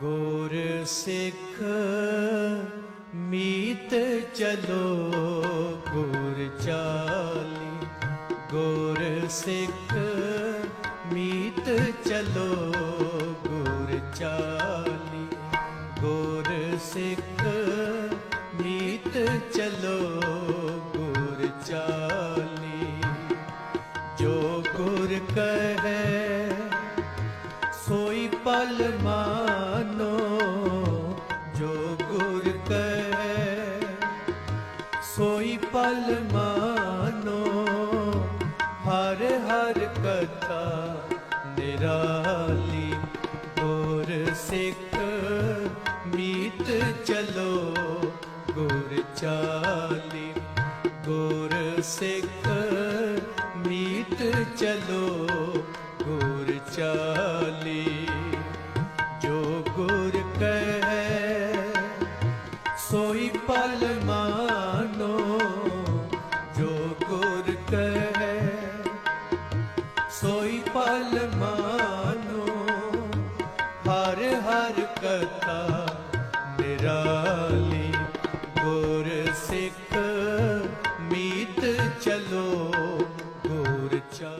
ਗੁਰ ਸਿੱਖ ਮੀਤ ਚਲੋ, ਗੁਰ ਚਾਲੀ। ਗੁਰ ਸਿੱਖ ਮੀਤ ਚਲੋ, ਗੁਰ ਚਾਲੀ। ਗੁਰ ਸਿੱਖ ਮੀਤ ਚਲੋ, ਗੁਰ ਚਾਲੀ। ਜੋ ਗੁਰ ਕਹੈ, ਸੋਈ ਪਲ ਮਾਂ ਸੋਈ ਪਲ ਮਾਨੋ, ਹਰ ਹਰ ਕਥਾ ਨਿਰਾਲੀ, ਗੁਰ ਸਿੱਖ ਮੀਤ ਚਲੋ, ਗੁਰ ਚਾਲੀ, ਗੁਰ ਸਿੱਖ ਮੀਤ ਚਲੋ, ਗੁਰ ਚਾਲੀ ਅਟਲ ਮਾਨੋ ਜੋ ਗੁਰ ਕਹੇ। ਸੋਈ ਪਲ ਮਾਨੋ ਹਰ ਹਰ ਕਥਾ ਨਿਰਾਲੀ ਗੁਰ ਸਿੱਖ ਮੀਤ ਚਲੋ, ਗੁਰ ਚਾ